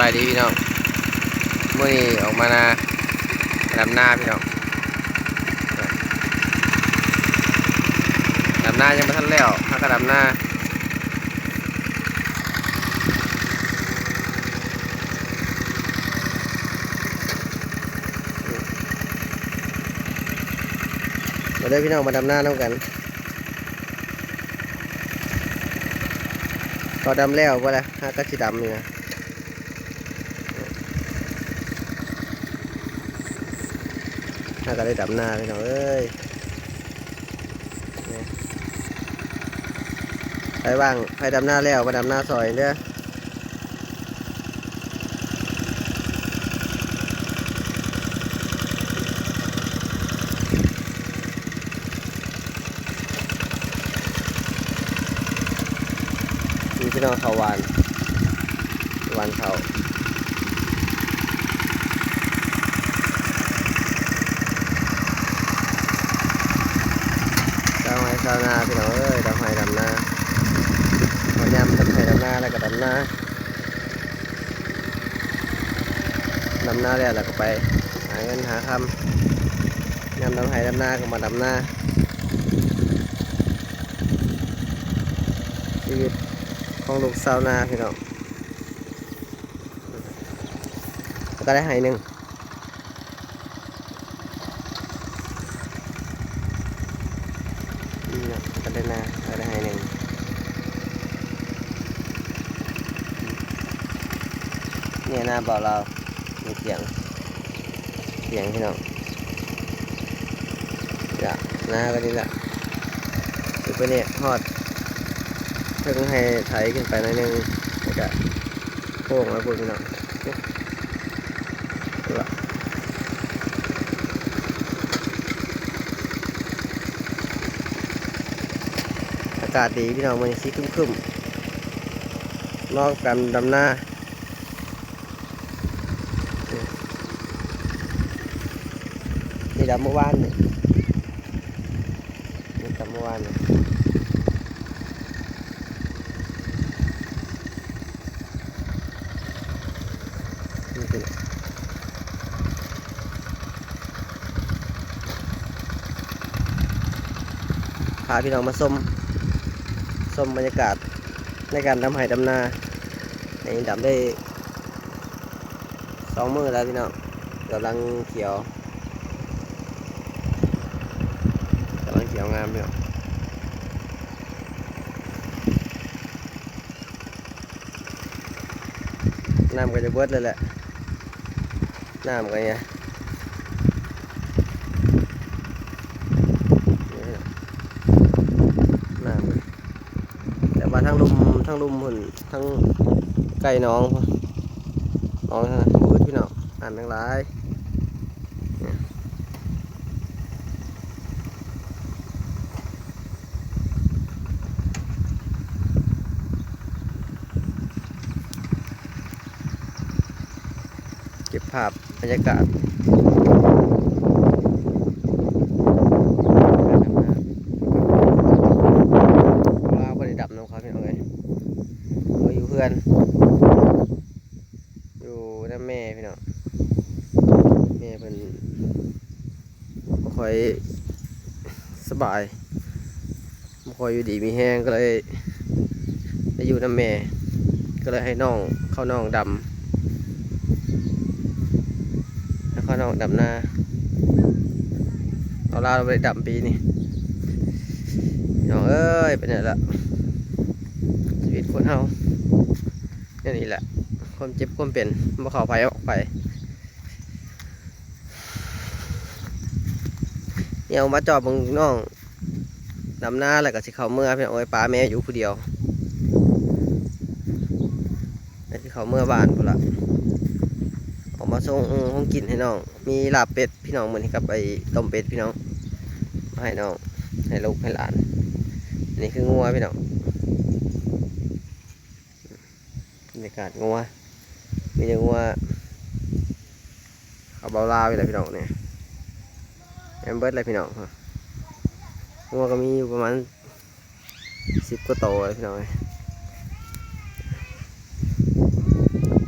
บายดีพี่น้องเมื่อนี้ออกมานาดำหน้าพี่น้องดำหน้ายังไม่ทันแล้วถ้าก็ดำหน้ามาเด้พี่น้องมาดำหน้าน้ำกันก็ดำแล้วว่าละฮะก็สิดำนี่นะ ถ้าก็ได้ดำหน้าพี่น้องเอ้ยไปว่างไปดำหน้าแล้วมาดำหน้าซอยเด้อพี่น้องเขาวานวานเขา ดำไห้ดำนาพี่น้องเอ้ยดำไห้ดำนาพอยำดำไห้ดำนาแล้วก็ดำนาดำนาแล้วแล้วก็ไปหาเงินหาคำยำดำไห้ดำนาก็มาดำนาชีวิตของลูกสาวนาพี่น้องแล้วก็ได้ไห้หนึ่ง นี่นะก็ได้นาก็ได้ให้หนึ่ง เนี่ยหน้าบ่อเรามีเสียง เสียงพี่น้องจะหน้าก็นี่แหละคือไปเนี่ยฮอดเพิ่งให้ไถขึ้นไปหน่อยนึงแล้วก็โค้งแล้วพูดพี่น้องละอากาศดีพี่น้องมันสีครึมๆนอกกันดำหน้า นี่ดำเมื่อวานนี่นี่ดำเมื่อวานนี่นี่คือพาพี่น้องมาส้มชมบรรยากาศในการดำไห้ดำนาในดำได้สองมือแล้วพี่น้องกำลังเขียวกำลั งามพี่น้องน้ำก็จะเบิดเลยแหละ น้ำก็เนี่ยนี่พี่น้องน้ำแต่ว่าทั้งลุมทั้งลุมหุ่นทั้งไก่น้องนน้องทั้งมืดพี่น้องอ่านทั้งหลายเนี่ยเก็บ ภาพบรรยากาศลาวบริดับน้องครับพี่น้องเลยเราอยู่เพื่อน อยู่น้าแม่พี่น้องแม่เป็นบ่ค่อยสบายบ่ค่อยอยู่ดีมีแห้งก็เลยไปอยู่น้าแม่ ก็เลยให้น้องเข้าน้องดำ ให้เข้าน้องดำนาเอาลาเราไปดำปีนี่น้องเอ้ยเป็นไงละชีวิตคนเฮาเนี่ยนี่แหละความเจ็บความเป็นบ่เข้าไปออกไปเนี่ยเอามาจอบมึงน้องดำหน้าแล้วก็สิเขาเมื่อพี่น้องเอ้ยป้าแม่อยู่ผู้เดียวแล้วสิเขาเมื่อบ้านพุ่นละ ออกมาส่งห้องกินให้น้อง มีลาบเป็ดพี่น้องเหมือนกับไปต้มเป็ดพี่น้องมาให้น้องให้ลูกให้หลานอันนี้คืองัวพี่น้องบรรยากาศงัวมีแต่งัวเขาเบาลาวอยู่แหละพี่น้องเนี่ยแอมเบิร์ดอะไรพี่น้องงัวก็มีอยู่ประมาณสิบกว่าโตวเลยพี่น้องเอ้ย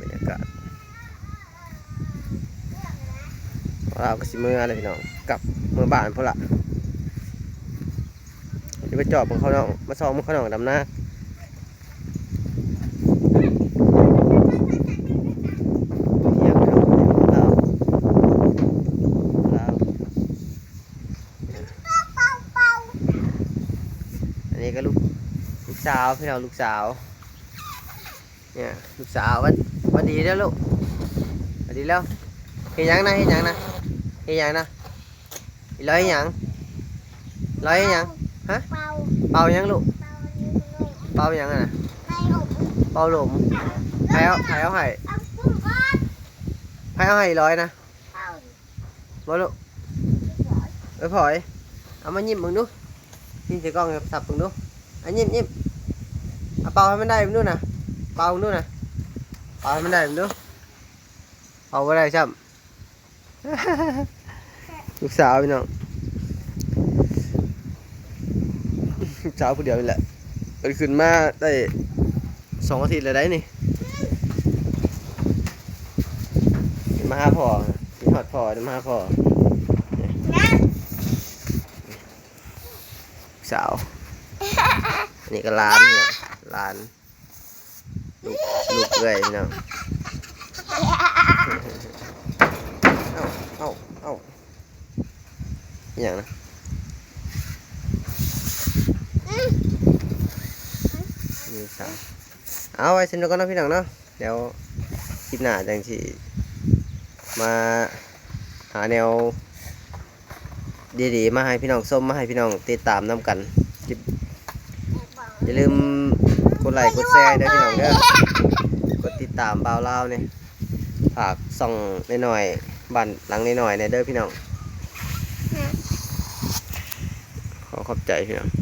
บรรยากาศ เราก็สิเมื่ออะไรพี่น้องกลับเมื่อบ้านพุ่นละเดี๋ยวไปจอบของเขาน้องมาซ้อมของเขาน้องดำหน้าเที่ยงพี่น้องลาวลาอันนี้ก็ลูกลูกสาวพี่น้อลูกสาวเนี่ยลูกสาววันวันดีแล้วลูกวันดีแล้วเฮ็ดหยังนะเฮ็ดหยังนะ ฮ็ดหยังนะอีร้อยเฮ็ดหยังร้อยเฮ็ดหยังเป่าเป่าหยังลูกเป่านิ้วเป่าหยังอะนะให้อบเป่าหลมใครเอาใครเอาให้เอาปุ้งก้อนใครเอาให้อีร้อยนะเป่าบ่ลูกเอ้ยพลอยเอามายิ้มมึงดูยิ้มใส่กล้องสับมึงดูอะยิ้มยิ้มเอาเป่าให้มันได้มึงดูนะเป่ามึงดูนะเป่าให้มันได้มึงดูเป่าบ่ได้ซ้ำ ลูกสาวพี่น้องลูกสาวผู้เดียวนี่แหละเกิดขึ้นมาได้สองอาทิตย์แล้วได้นี่มาหาพ่อมีหอดพ่อมีมาหาพ่อสาวนี่ก็หล้านพี่น้องหล้านลูกลูกเอ้อยพี่น้องเอ้าเอ้าเอ้าอ หย่างนะนี่สาวเอาไว้สนุกกันนะพี่น้องเนาะเดี๋ยวคลิปหน้าจังสิมาหาแนวดีๆ มาให้พี่น้องส้มมาให้พี่น้องติดตามน้ำกันอย่าลืมกดไลค์กดแชร์ด้วยพี่น้องเด้อกดติดตามบ่าวเลาเนี่ยฝากส่องหน่อยๆบ้านหลังหน่อยๆเนี่ยเด้อพี่น้องขอ ขอบใจพี่น้อง